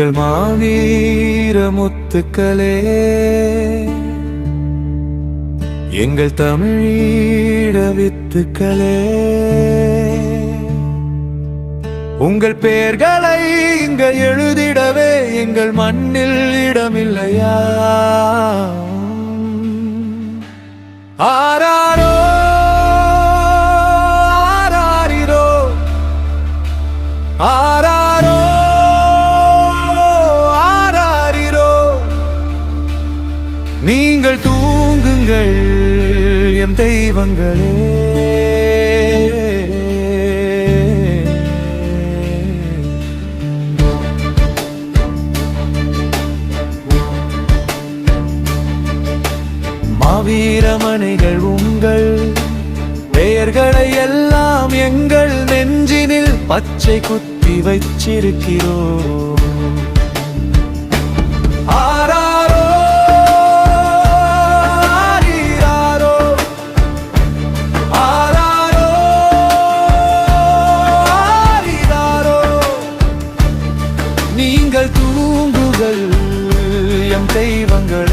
எங்கள் மாவீர முத்துக்களே. எங்கள் தமிழீட வித்துக்களே. உங்கள் பெயர்களை இங்க எழுதிடவே எங்கள் மண்ணில் இடமில்லையா? ஆராரோ ஆராரிரோ ஆ தூங்குங்கள் எம் தெய்வங்களே. மாவீரமணிகள் உங்கள் பெயர்களை எல்லாம் எங்கள் நெஞ்சினில் பச்சை குத்தி வச்சிருக்கிறோம் தெய்வங்களே.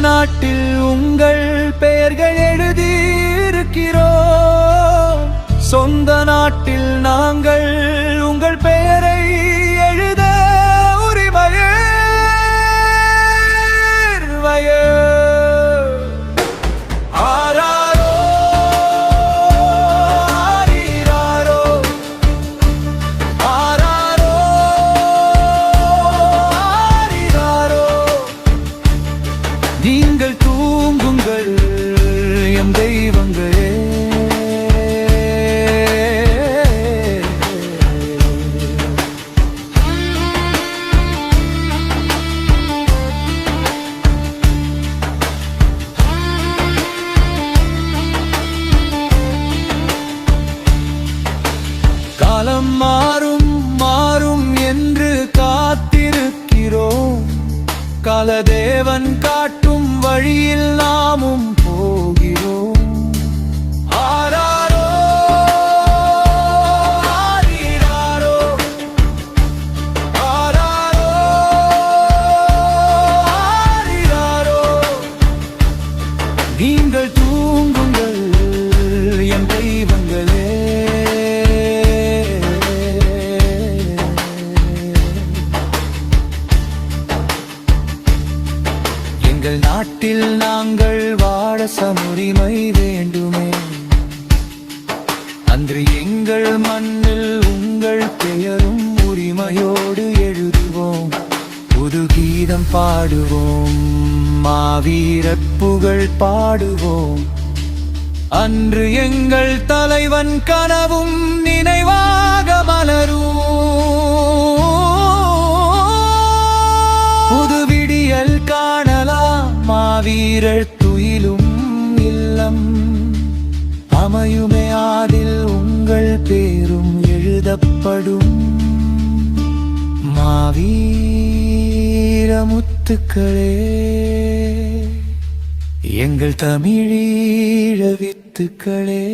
நாட்டில் உங்கள் பெயர்கள் எழுதியிருக்கிறோம். சொந்த நாட்டில் நாங்கள் காலம் மாறும் மாறும் என்று காத்திருக்கிறோம். கலதேவன் காட்டும் வழியில் நாமும் போகிறோம். ஆராரோ ஆரீராரோ ஆராரோ ஆரீராரோ. நீங்கள் தூங்குங்கள் என் தெய்வங்களே. நாட்டில் நாங்கள் வாழ சமுரிமை வேண்டுமே. அன்று எங்கள் மண்ணில் உங்கள் பெயரும் உரிமையோடு எழுதுவோம். புது கீதம் பாடுவோம் மாவீர புகழ் பாடுவோம். அன்று எங்கள் தலைவன் கனவும் மாவீரர் துயிலும் இல்லம். அமையுமே அதில் உங்கள் பேரும் எழுதப்படும். மாவீரமுத்துக்களே எங்கள் தமிழீழ வித்துக்களே.